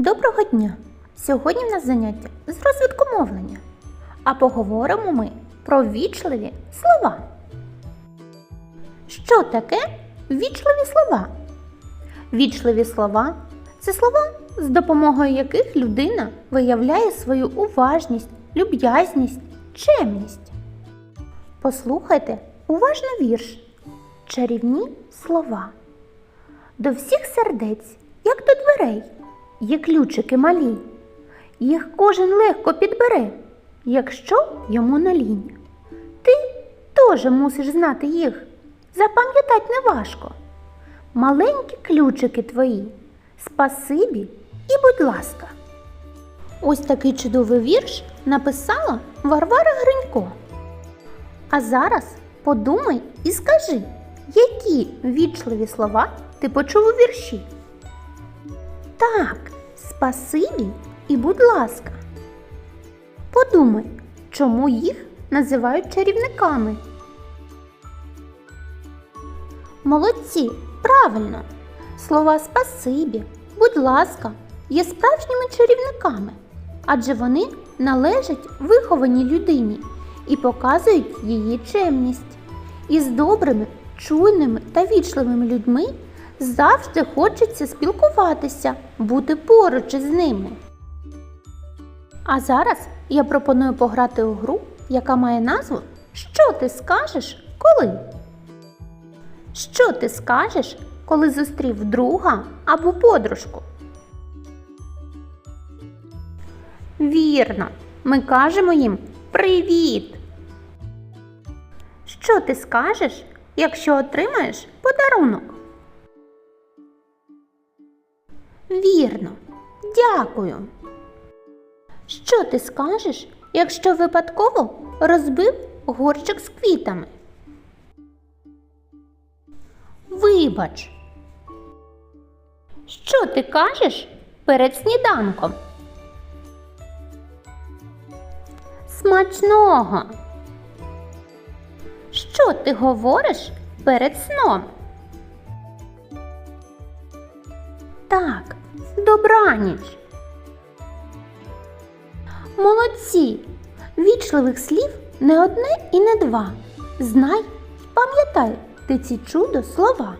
Доброго дня! Сьогодні в нас заняття з розвитку мовлення. А поговоримо ми про вічливі слова. Що таке вічливі слова? Вічливі слова це слова, з допомогою яких людина виявляє свою уважність, люб'язність, чемність. Послухайте уважно вірш. Чарівні слова. До всіх сердець, як до дверей, є ключики малі. Їх кожен легко підбере, якщо йому на лінь. Ти теж мусиш знати їх, запам'ятать неважко. Маленькі ключики твої, спасибі і будь ласка. Ось такий чудовий вірш написала Варвара Гринько. А зараз подумай і скажи, які вічливі слова ти почув у вірші. Так, спасибі і будь ласка. Подумай, чому їх називають чарівниками. Молодці, правильно. Слова спасибі, будь ласка, є справжніми чарівниками, адже вони належать вихованій людині і показують її чемність. І з добрими, чуйними та вічливими людьми завжди хочеться спілкуватися, бути поруч із ними. А зараз я пропоную пограти у гру, яка має назву Що ти скажеш коли? Що ти скажеш, коли зустрів друга або подружку? Вірно, ми кажемо їм Привіт! Що ти скажеш, якщо отримаєш подарунок? Вірно, дякую. Що ти скажеш, якщо випадково розбив горщик з квітами? Вибач. Що ти кажеш перед сніданком? Смачного. Що ти говориш перед сном? Так, добраніч. Молодці! Вічливих слів не одне і не два. Знай, пам'ятай ти ці чудо слова.